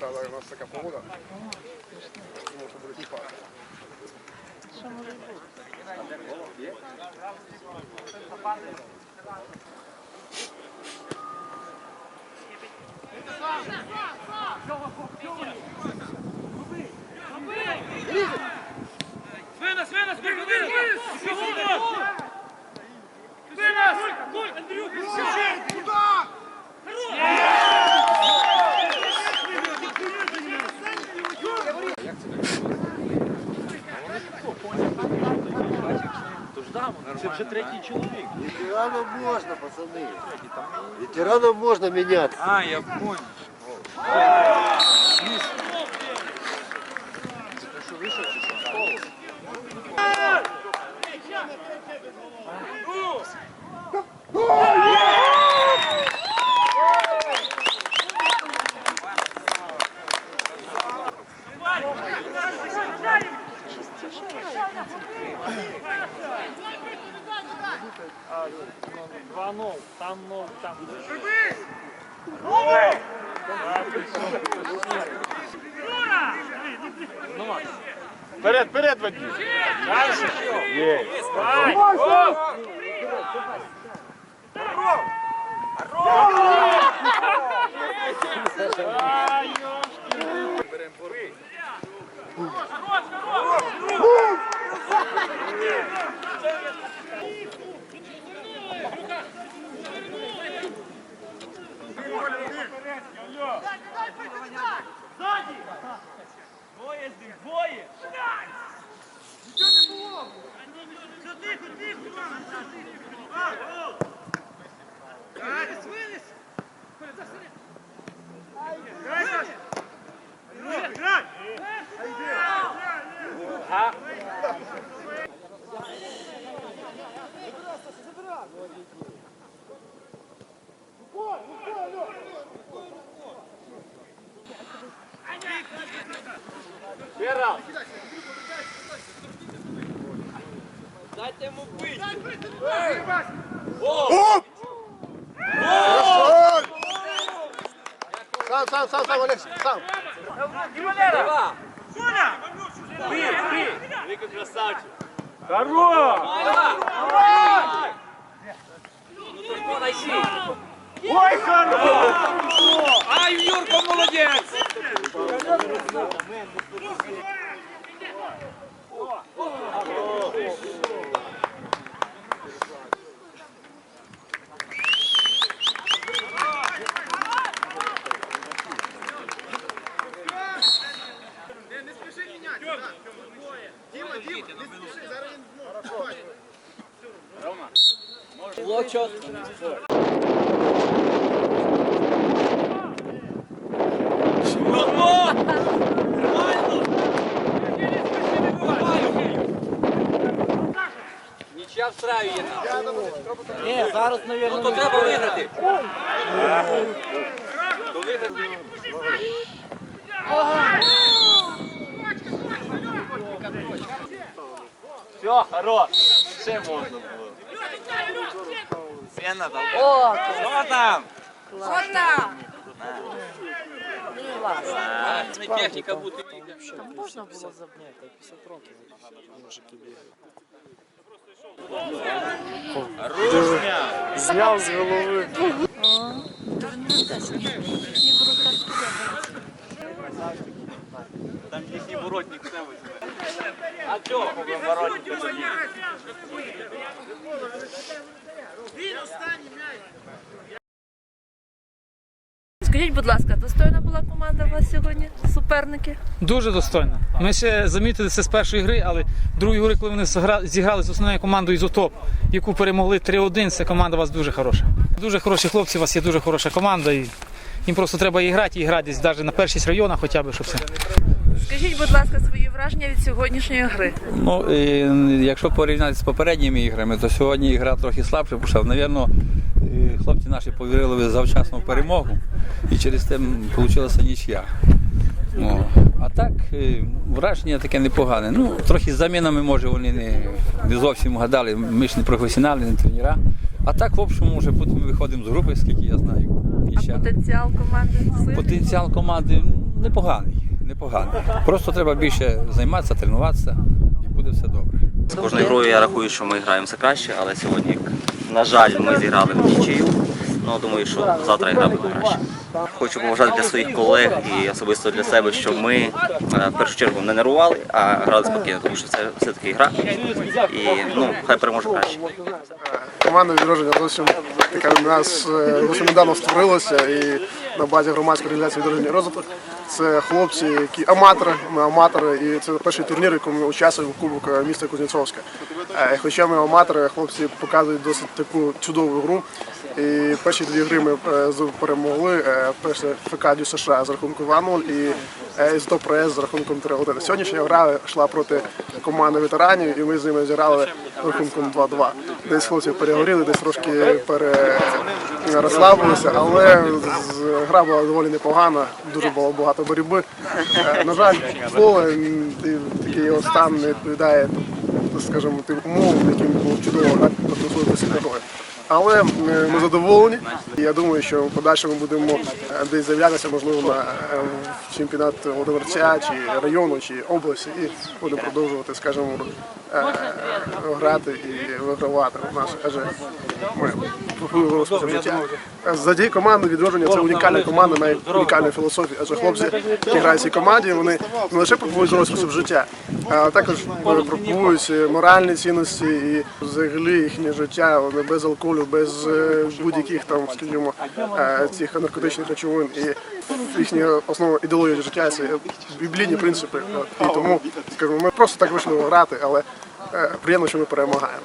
Але у нас така погода. Тому що буде Це вже третій чоловік. Ветеранам можно, пацаны. Ветеранам можно менять. А, я понял. Це що вийшов чи що? Два нол, там нол, там. Новый! Юра! Ну, Макс. Вперед, вперед, Вадим! Дальше! Есть! Давай! Здорово! Здорово! Є. Двоє Нічого не було. Тихо, тихо, двоє! Дайте йому бити! Сам, сам, сам, сам, Олег, сам. Два! Суня! Бий, бий! Великий красавчик! Хорош! Давай! Ну только найди! Ой, хорош! Ай, Юрка, молодець! Лочот. Нічия в страві є там. Ні, зараз, мабуть, Ну то треба виграти. То виграти. Все, хорош. Ще можна було. Сена там. О, Що там? що там? А, не техніка бути. Там можна було забняти, 50 років мужики бігають. Рушня. Зняв з голови. Їхні в Скажіть, будь ласка, достойна була команда у вас сьогодні? Суперники? Дуже достойно. Ми ще замітили це з першої гри, але другої гри, коли вони зіграли з основною командою Ізотоп, яку перемогли 3-1, це команда у вас дуже хороша. Дуже хороші хлопці, у вас є дуже хороша команда. І їм просто треба і грати, і грати навіть на першість районах хоча б, щоб все. Скажіть, будь ласка, свої враження від сьогоднішньої гри. Ну, і, якщо порівняти з попередніми іграми, то сьогодні ігра трохи слабше пішла. Навірно, е, хлопці наші повірили в завчасну перемогу і через те вийшла нічия. О. А так, е, враження таке непогане. Ну, трохи з замінами, може, вони не, не зовсім гадали. Ми ж не професіонали, не тренера. А так, в общому, вже ми виходимо з групи, скільки я знаю. І А потенціал команди сильний? Потенціал команди непоганий. Непоганий. Просто треба більше займатися, тренуватися і буде все добре. З кожною грою я рахую, що ми граємо все краще, але сьогодні, на жаль, ми зіграли в нічию. Ну, думаю, що завтра гра буде краще. Хочу побажати для своїх колег і особисто для себе, щоб ми е, в першу чергу не нервували, а грали спокійно, тому що це все-таки гра. І ну, хай переможе краще. Команда відродження зовсім така у нас е, зовсім недавно створилася і на базі громадської організації відродження розвиток. Це хлопці, які аматори, ми аматори, і це перший турнір, якому ми участвуємо в Кубок міста Кузнєцовська. Е, Хоча ми аматори, хлопці показують досить таку чудову гру. І перші дві гри ми е, перемогли. Е, Перше ФК Дю США з рахунку 2-0 і Ізотоп ПРС з рахунком 3-1. Сьогоднішня гра йшла проти команди ветеранів, і ми з ними зіграли з рахунком 2-2. Десь хлопці перегоріли, десь трошки перерозслабилися, але гра була доволі непогана, дуже було багато боротьби. На жаль, поле такий його стан не відповідає, скажімо, тим умовам, яким було чудово своєї посильної. Але ми задоволені. Я думаю, що в подальшому будемо е, десь з'являтися, можливо, на е, чемпіонат Володимирця, чи району, чи області, і будемо продовжувати, скажімо, е, грати і вигравати. Адже ми життя. Задій команди відродження це унікальна команда, має унікальну філософію. Адже хлопці, які грають в цій команді, вони не лише пропонують розписом життя, а також пропонують моральні цінності і взагалі їхнє життя вони без алкоголю, без е, будь-яких там, скажімо, е, цих наркотичних речовин. І їхня основна ідеологія життя це біблійні принципи. І тому, скажімо, ми просто так вийшли грати, але е, приємно, що ми перемагаємо.